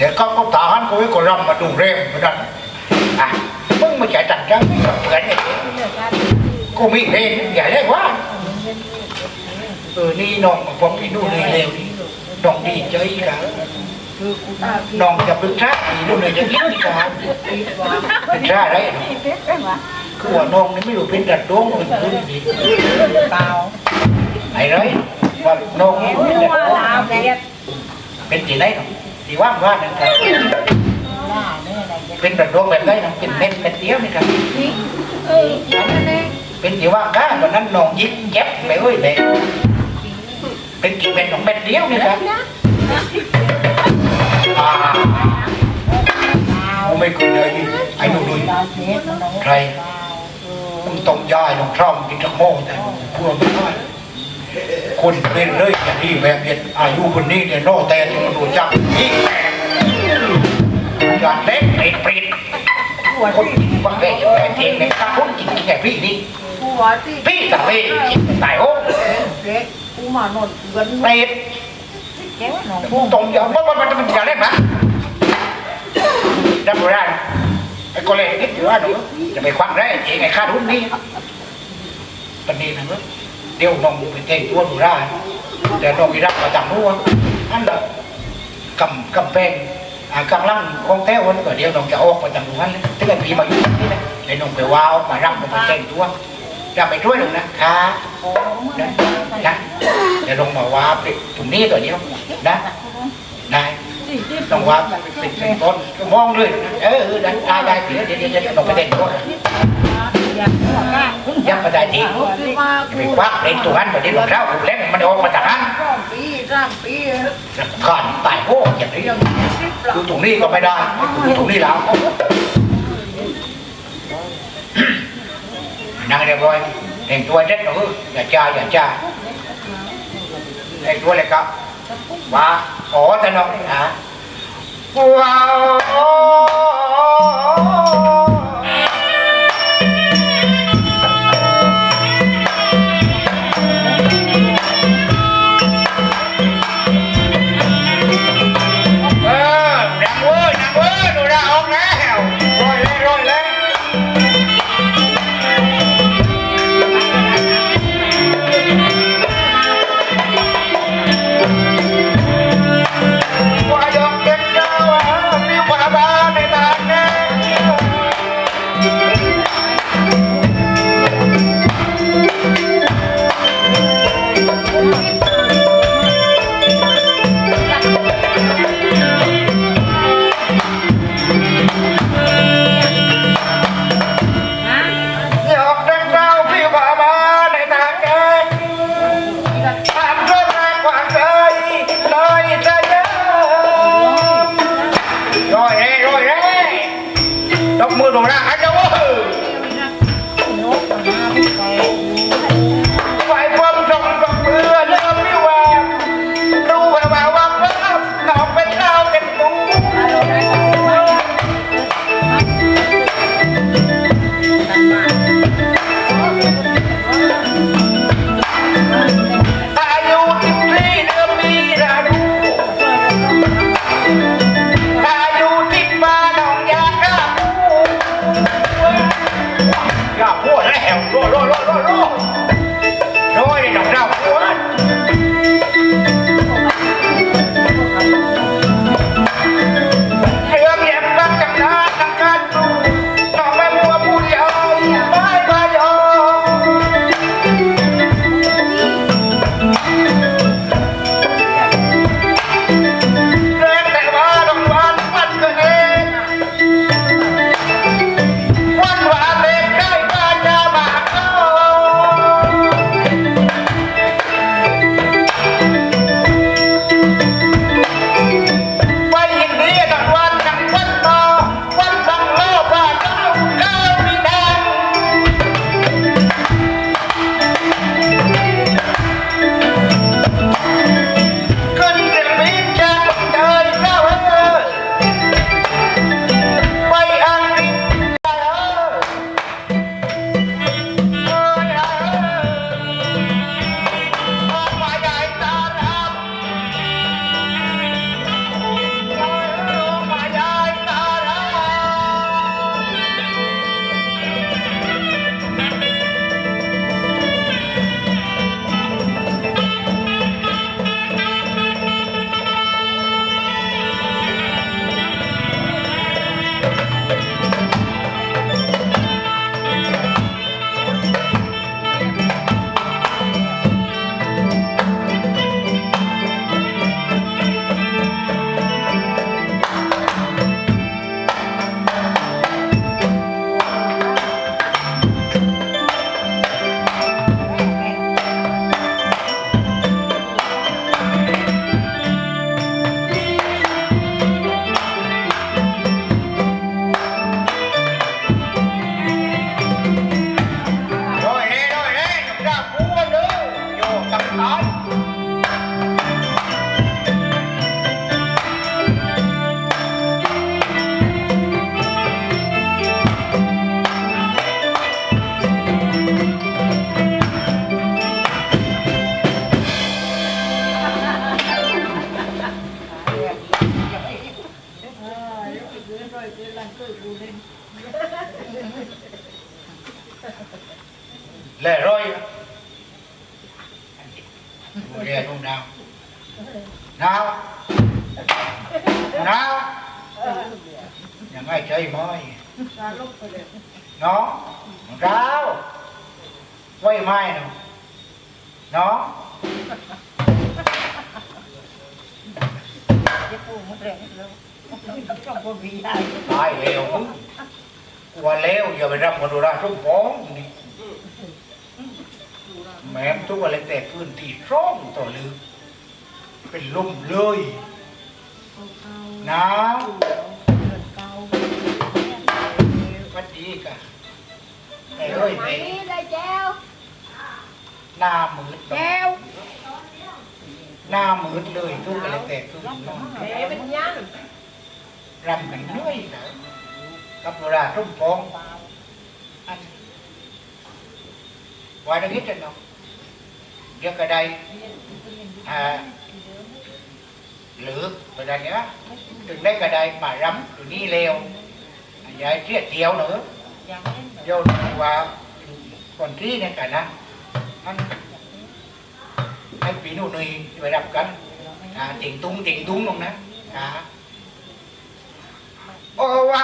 เดี๋ยวก็ก็ตาหันกูให้กูรำมาดูเร็วเหมือนกันอะมึงมาจ่ายตังค์จังไม่กับเพื่อนเนี่ยกูมีเพลงใหญ่เลยว่าเออนี่น้องผมพี่ดูเลยเร็วนี่น้องดีใจกันน้องจะเปรึกษาพี่ดูเลยจะคิดดีกันเปรึกษาอะไรคือว่าน้องนี่ไม่รู้เป็นดัดดวงเป็นพื้นดีเปล่าไอ้ไรว่าน้องนี่เป็นดัดดวงเป็นที่ไหนเนาะ ที่ว่างว่านั่นครับเป็นดัดดวงแบบไหนเนะเป็นเม็ดเป็นเดียวนี่ครับเป็นที่ว่างก้าวันนั้นน้องยิ้มแย้มไปเอ้ยเลยเป็นกี่เม็ดของเม็ดเดียวนี่ครับผมไม่เคยเลยไอ้หนูดุยลาวเด็ดมันใครมึงต้องย้ายลงช่องกินจะโม่แต่พวกไม่ได้ คนเป็นเลยอย่างนี้แบบเนี้ยอายุคนนี้เนี่ยโน่แต่ที่มันดูจักนี่การเล็กเปรตเปรตหัวคนกินบางแม่จะแปลเองในข้าคนกินกินแค่พี่นี่หัวที่พี่กับพี่กินตายโอ้เด็กกูมาหนเงินเปรตแก้วหนองมึงตรงอย่างมันมันมันมันจะเล่นนะดับร้านไอ้คนเล่นนิดเดียวหนูจะไปควักได้เองไอ้ข้ารุ่นนี้ตอนนี้นนะเว้ย เดี๋ยวน้องไปเทตัวหนูได้แต่น้องมีรักประจำนู้นอันเดกำกำแพงอ่ากำลังของแท้วันก็เดี๋ยวน้องจะออกประจำนู้นเลยถ้าเกิดพี่มาอยู่ที่นี่นะไอ้น้องไปว้าวมารับน้องไปเทตัวจะไปช่วยหนูนะค่ะนะนะเดี๋ยวลงมาว่าไปตรงนี้ตัวนี้นะได้ต้องว่าเป็นเป็นต้นมองเลยนะเออได้ได้เดี๋ยวเดี๋ยวเดี๋ยวลงไปเต้นด้วยอ ยากหัวก้ายังไม่ได้จริงไปควักเล่นตัวนั้นแบบนี้ลงแล้วเล่นมันออกมาจากนั้นสองปีสามปีขาดตายโง่อย่างนี้ดูตรงนี้ก็ไม่ได้ดูตรงนี้แล้วนั่งเรียบร้อยแต่งตัวเด็ดหนูอย่าจ้าอย่าจ้าแต่งตัวเลยครับว่าขอแต่น้องนี่นะว้าว ไคือรันเคยกูเล่นแล่ร้อยดูแลนุ่มนาวหนาวหนาวยังไงใจไหมตาลุ กไปเลยน้องดาวไว้ไหมเนาะน้องจะปูมันแรงแล้วต้องคนมีได้ตายเร็วกลัวเร็วอย่าไปรับมโนราทุกฟองนี่แม้มทุกอะไรแต่พื้นที่ร่องต่อลือ เป็นลุ่มเลยนาวเก่าวัดดีกะแต่เอ้ยแม่ได้แจ้วหน้ามืดแจ้วหน้ามืดเลยทุกอะไรแต่พื้นนอนแหมเป็นยัง รำกันเหนื่อยนะกับโนราทุกฟ้องอันวันนี้จะเนาะเดี๋ยวก็ได้อ่าหรือประเด็นเนี้ยถึงได้ก็ได้มารำอยู่นี่เร็วอย่าเทียดเดียวเนอะยังเล่นเดี๋ยวว่าคนที่เนี่ยกันนะมันให้ปีนู่นนี่ไปรับกันอ่าติ่งตุ้งติ่งตุ้งลงนะอ่า โอ้ว่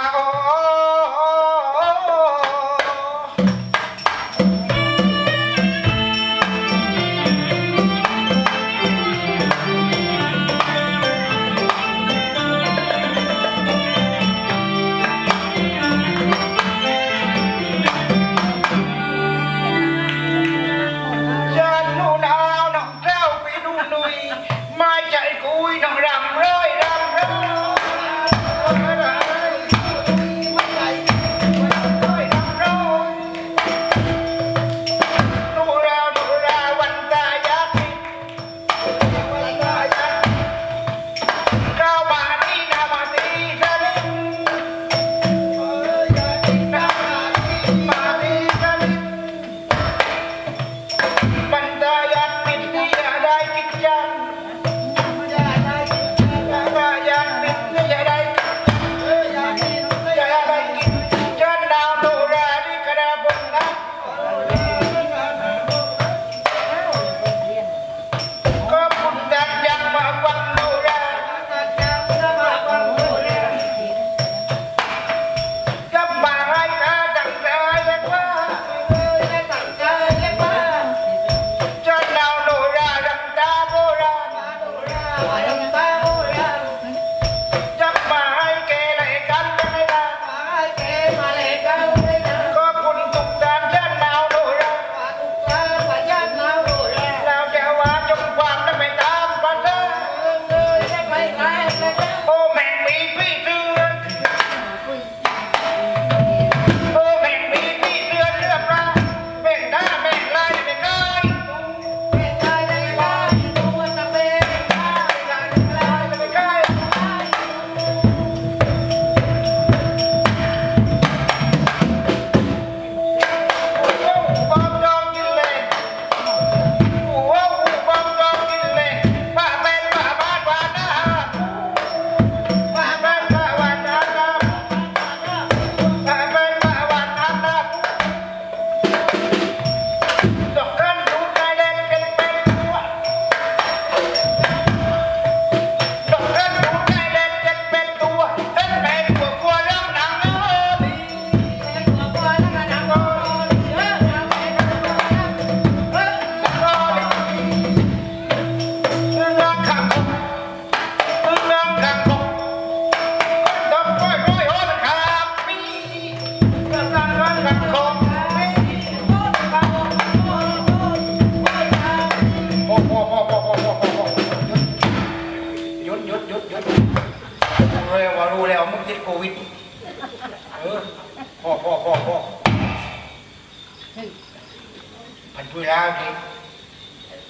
พันธุยาวดิ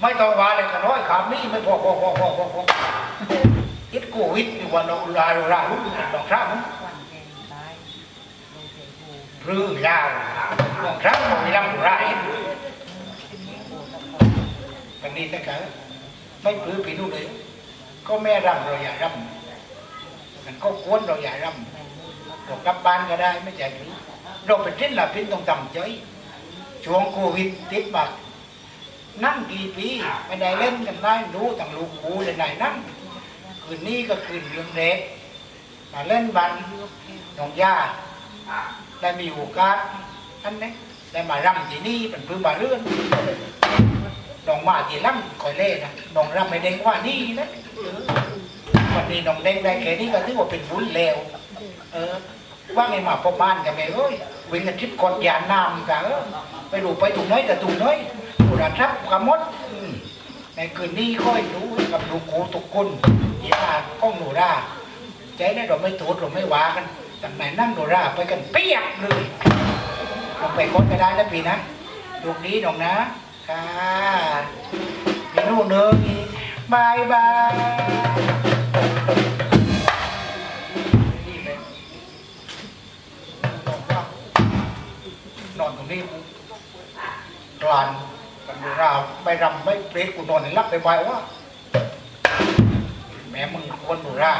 ไม่ต้องว่าเลยกันน้อยขามนี่ไม่พอพอพอพอพอพอติดโควิดนี่วันเราลาลาลุ้นดอกครั้งหรือยาวดอกครั้งไม่รำไรวันนี้แต่กันไม่ปลื้มปีนู่นเลย ก็แม่รำเราอย่ารำมันก็ควรเราอย่ารำเรากลับบ้านก็ได้ไม่ใช่หรือเราเป็นทิ้นละพินต้องทำใจช่วงโควิดติดบัก นั่งกี่ปีไม่ได้เล่นกันได้รู้ต่างลูกกูเลยไหนนั่งคืนนี้ก็คืนเรื่องเด็กมาเล่นบันน้องย่าได้มีโอกาสอันนี้ได้มารำที่นี่เป็นพื้นบาเรื่อนน้องมาที่ล่ำคอยเล่นะน้องรำไม่เด้งว่านี่นะวันนี้น้องเด้งได้แค่นี้ก็ถือว่าเป็นบุญแล้ว เออ ว่าไงมาพบบ้านกันไหมเอ้ยวิ่งกันทริปกดยานน้ำกันเออไปดูไปตุงน้อยแต่ตุงน้อย ดูระทับขมดในคืนนี้ค่อยรู้กับลูกกูทุกคนยีาก้องหนูราใจได้เราไม่ตูดเราไม่วากันแต่ไหนนั่งหนูราไปกันเปียกเลยลงไปคนก็ได้นะพี่นะลูกนี้น้องนะค่ะมีนู่นเนอบายบายนอนตรงนี้กลาน ราไม่รำไม่เปรตกูนอนในรับไปไปว่าแม่มึงควรดูรา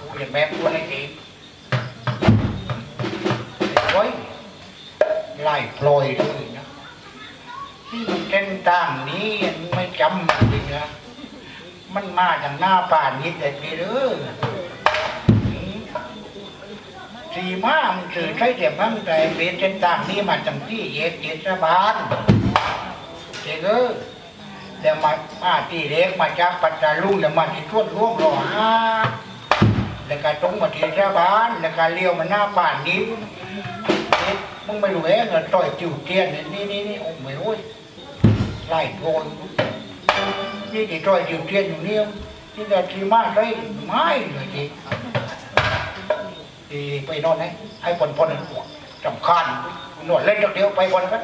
กูเห็นแม่ควรไอ้เก๋ไว้ไล่พลอยด้วยนะที่มันเส้นต่างนี้ไม่จำมันเลยนะมันมาจากหน้าป่านนิดเด็ดเด้อสีมามันสื่อใช้เดียบมั่งแต่เปลี่ยนเส้นทางนี้มาจังที่เย็ดเย็ดระบาล เจ๊เออเดี๋ยวมามาที่เล็กมาจากปัตตาลุงเดี๋ยวมาที่ทวนร่วงรอฮาแล้วก็ตรงมาที่ระบาลแล้วก็เลี้ยวมาหน้าป่านนี้เอ๊ะมึงไม่รู้เองเหรอต่อยจิ๋วเทียนนี่นี่นี่นี่โอ้ไม่โอ้ยไล่โกนนี่ที่ต่อยจิ๋วเทียนอยู่เนี่ยที่จะที่มาได้ไม่เลยทีทีไปนอนไหนให้ปนปนจำคัญนวดเล่นเดียวไปบนกัน